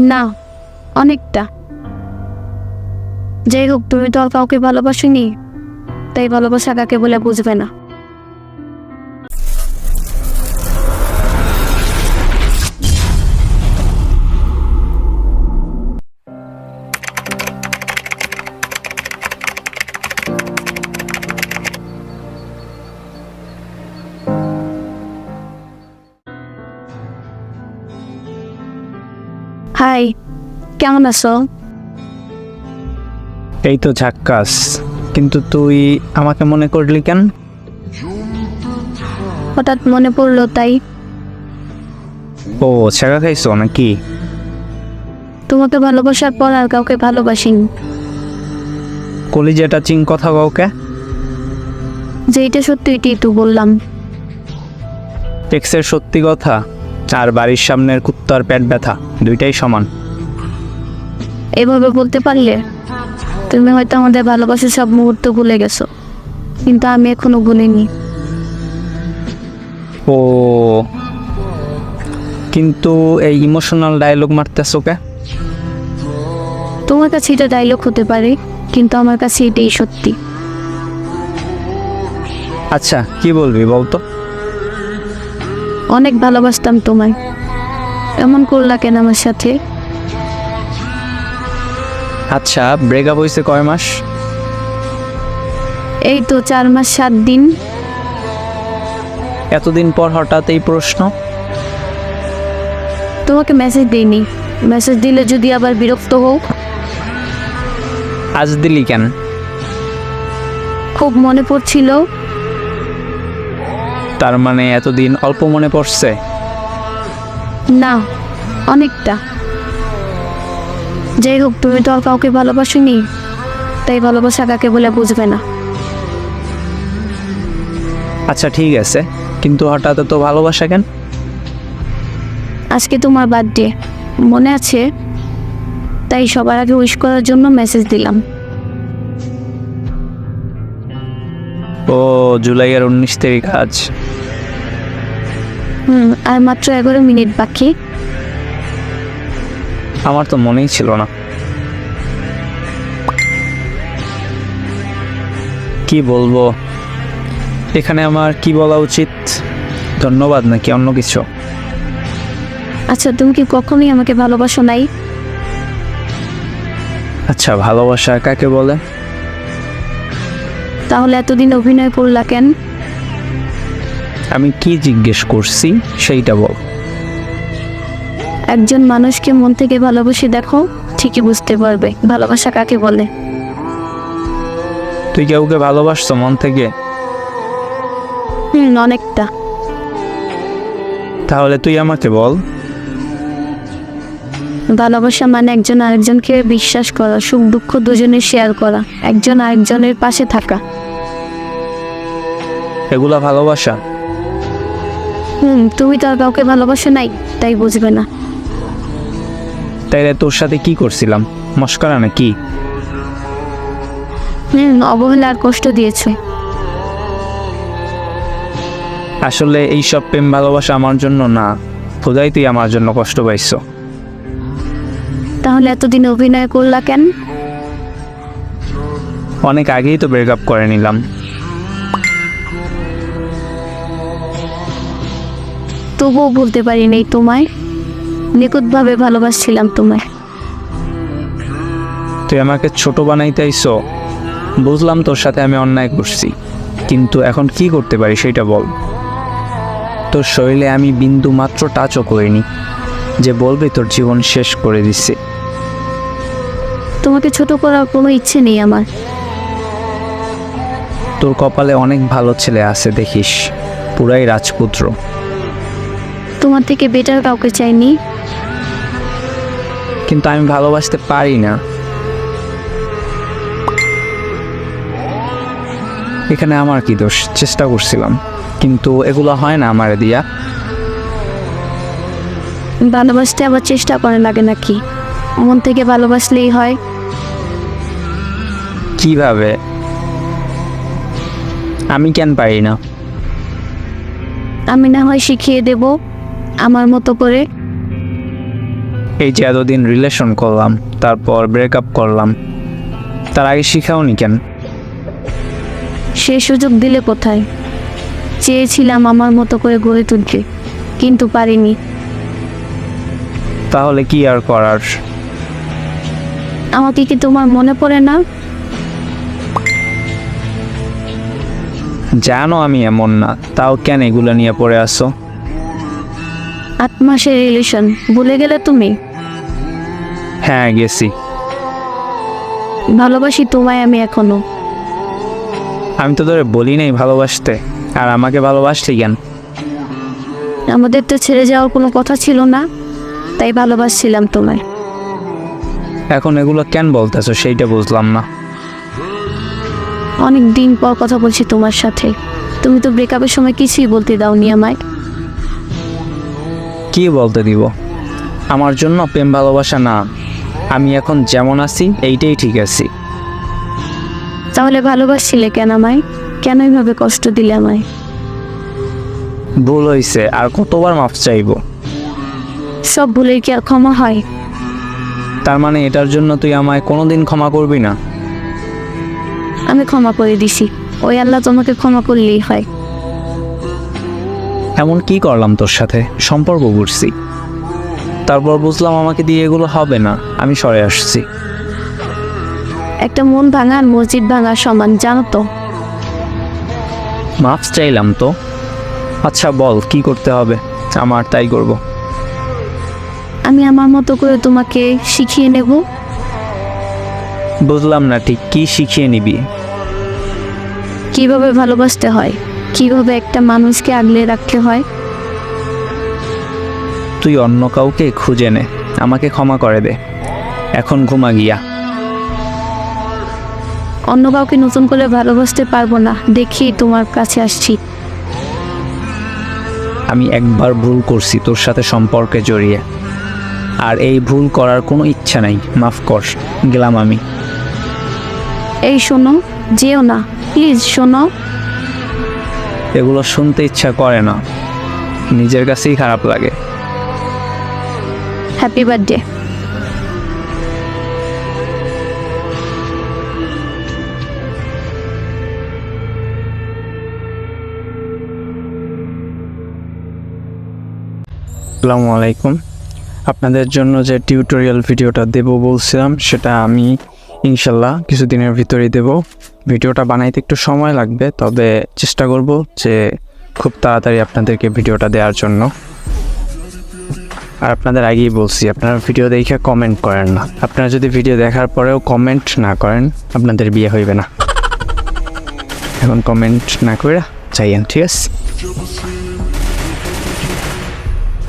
না, অনেকটা। যাই হোক তুমি তো আর কাউকে ভালোবাসোনি, তাই ভালোবাসা কাকে বলে বুঝবে না। হাই কেমন আছো? এই তো ঝাক্কাস। কিন্তু তুই আমাকে মনে করলি কেন? হঠাৎ মনে পড়ল তাই। ও ছেঁড়া খাইছো নাকি? তোমাকে ভালোবাসার পর আর কাউকে ভালোবাসিনি। কলিজাটা চিং কথা কাউকে? যে এটা সত্যি এটাই তো বললাম। টেক্সের সত্যি কথা? আর বাড়ির সামনের কুত্তার পেট ব্যথা দুইটাই সমান। এভাবে বলতে পারলে তুমি হয়তো আমাদের ভালোবাসার সব মুহূর্ত ভুলে গেছো কিন্তু আমি এখনও ভুলিনি। ও কিন্তু এই ইমোশনাল ডায়লগ মারতেছো কে? তোমার কাছে এটা ডায়লগ হতে পারে কিন্তু আমার কাছে এটাই সত্যি। আচ্ছা কি বলবি বলতো? অনেক ভালোবাসতাম তোমায়। এমন করলা কেন আমার সাথে? আচ্ছা ব্রেকআপ হয়েছে কয় মাস? এই তো চার মাস সাত দিন। এতদিন পর হঠাৎ এই প্রশ্ন? তোমাকে মেসেজ দিইনি। মেসেজ দিলে যদি আবার বিরক্ত হও। আজ দিলি কেন? খুব মনে পড়ছিল। তার মানে এতদিন অল্প মনে পড়ছে? না অনেকটা। যাই হোক তুমি তো আর কাউকে ভালোবাসোনি তাই ভালোবাসা কাকে বলে বুঝবে না। আচ্ছা ঠিক আছে। কিন্তু হঠাৎ তো ভালোবাসা কেন? আজকে তোমার বার্থডে। মনে আছে? তাই সবার আগে উইশ করার জন্য মেসেজ দিলাম। ও জুলাইয়ের উনিশ তারিখ আজ। হুম আর মাত্র এগারো মিনিট বাকি। আমার তো মনেই ছিল না। কি বলব? এখানে আমার কি বলা উচিত? ধন্যবাদ নাকি অন্য কিছু? আচ্ছা তুমি কি কখনোই আমাকে ভালোবাসো নাই? আচ্ছা ভালোবাসা কাকে বলে? তাহলে এতদিন অভিনয় করলা কেন? আমি কি জিজ্ঞেস করছি সেইটা বল। একজন মানুষকে মন থেকে ভালোবেসে দেখো ঠিকই বুঝতে পারবে। ভালোবাসা কাকে বলে? তুই কাউকে ভালোবাসছো মন থেকে? হুম অনেকটা। তাহলে তুই আমাকে বল। ভালোবাসা মানে একজন আরেকজনকে বিশ্বাস করা সুখ দুঃখ দুজনে শেয়ার করা একজন আরেকজনের পাশে থাকা। এগুলা ভালোবাসা? হুম তুমি তো আর কাউকে ভালোবাসো নাই তাই বুঝবে না। তাইলে তোর সাথে কি করছিলাম? মস্করা নাকি? হুম অবহেলা আর কষ্ট দিয়েছে। আসলে এই সব প্রেম ভালোবাসা আমার জন্য না খোদাই তুই আমার জন্য কষ্ট পাইছো। তাহলে এতদিন অভিনয় করলা কেন? অনেক আগেই তো ব্রেকআপ করে নিলাম। তবুও বলতে পারি নাই তোমায়। নিখুঁতভাবে ভালোবাসছিলাম তোমায়। তুই আমাকে ছোট বানাইতেইছো বুঝলাম তোর সাথে আমি অন্যায় করছি কিন্তু এখন কি করতে পারি সেটা বল। তোর শরীরে আমি বিন্দু মাত্র টাচও করিনি যে বলবে তোর জীবন শেষ করে দিচ্ছে তোমাকে ছোট করার কোনো ইচ্ছে নেই আমার। তোর কপালে অনেক ভালো ছেলে আছে দেখিস পুরাই রাজপুত্র। তোমার থেকে বেটার কাউকে চাইনি। কিন্তু আমি ভালোবাসতে পারি না। এখানে আমার কি দোষ? চেষ্টা করছিলাম। কিন্তু এগুলো হয় না আমার দিয়া। ভালোবাসতে আবার চেষ্টা করে লাগে নাকি? মন থেকে ভালোবাসলেই হয়। কীভাবে? আমি কেন পারি না? আমি না হয় শিখিয়ে দেব। আমার মতো করে? এই যে এতদিন রিলেশন করলাম তারপর ব্রেকআপ করলাম তার আগে শিখাওনি কেন? সে সুযোগ দিলে কোথায়? চেয়েছিলাম আমার মতো করে গড়ে তুলতে কিন্তু পারিনি। তাহলে কি আর করার? আমাকে কি তোমার মনে পড়ে না? জানো আমি এমন না তাও কেন এগুলো নিয়ে পড়ে আসো আট মাসের রিলেশন ভুলে গেলে তুমি? হ্যাঁ গেছি। ভালোবাসি তোমায় আমি এখনও। আমি তো তোরে বলি নাই ভালোবাসতে আর আমাকে ভালোবাসলি কেন? আমাদের তো ছেড়ে যাওয়ার কোনো কথা ছিল না তাই ভালোবাসছিলাম তোমায়। এখন এগুলো কেন বলতেছো সেইটা বুঝলাম না। অনেক দিন পর কথা বলছি তোমার সাথে। তুমি তো ব্রেকআপের সময় কিছুই বলতে দাওনি আমায়। কি বলতে দিব? আমার জন্য প্রেম ভালোবাসা না। আমি এখন যেমন আছি এইটাই ঠিক আছি। তাহলে ভালোবাসছিলে কেন আমায়? কেন এইভাবে কষ্ট দিলে আমায়? ভুল হয়েছে আর কতবার মাফ চাইব? সব ভুলের কি আর ক্ষমা হয়? তার মানে এটার জন্য তুই আমায় কোনোদিন ক্ষমা করবি না? আমি ক্ষমা করে দিছি। ওই আল্লাহ তোমাকে ক্ষমা করলেই হয়। এমন কি করলাম তোর সাথে? সম্পর্ক করছি। তারপর বুঝলাম আমাকে দিয়ে এগুলো হবে না। আমি সরে আসছি। একটা মন ভাঙা আর মসজিদ ভাঙা সমান জানো তো। মাফ চাইলাম তো। আচ্ছা বল কি করতে হবে? আমার তাই করব। আমি আমার মতো করে তোমাকে শিখিয়ে নেব? বুঝলাম না ঠিক কি শিখিয়ে নিবি? কীভাবে ভালোবাসতে হয়? কীভাবে একটা মানুষকে আগলে রাখতে হয়? তুই অন্য কাউকে খুঁজে নে। আমাকে ক্ষমা করে দে। এখন ঘুমা গিয়া। অন্য কাউকে নতুন করে ভালোবাসতে পারব না। দেখি তোমার কাছে আসছি। আমি একবার ভুল করছি তোর সাথে সম্পর্কে জড়িয়ে। আর এই ভুল করার কোনো ইচ্ছা নাই। মাফ কর। গেলাম আমি। এই শোনো যেও না। প্লিজ শোনো। এগুলো শুনতে ইচ্ছা করে না। নিজের কাছেই খারাপ লাগে। হ্যাপি বার্থডে আসসালামু আলাইকুম। আপনাদের জন্য যে টিউটোরিয়াল ভিডিওটা দেব বলছিলাম সেটা আমি ইনশাল্লাহ কিছুদিনের ভিতরেই দেব। ভিডিওটা বানাইতে একটু সময় লাগবে, তবে চেষ্টা করব যে খুব তাড়াতাড়ি আপনাদেরকে ভিডিওটা দেওয়ার জন্য। আর আপনাদের আগেই বলছি, আপনারা ভিডিও দেখে কমেন্ট করেন না। আপনারা যদি ভিডিও দেখার পরেও কমেন্ট না করেন, আপনাদের বিয়ে হইবে না। এখন কমেন্ট না করে চাইয়েন ঠিক আছে?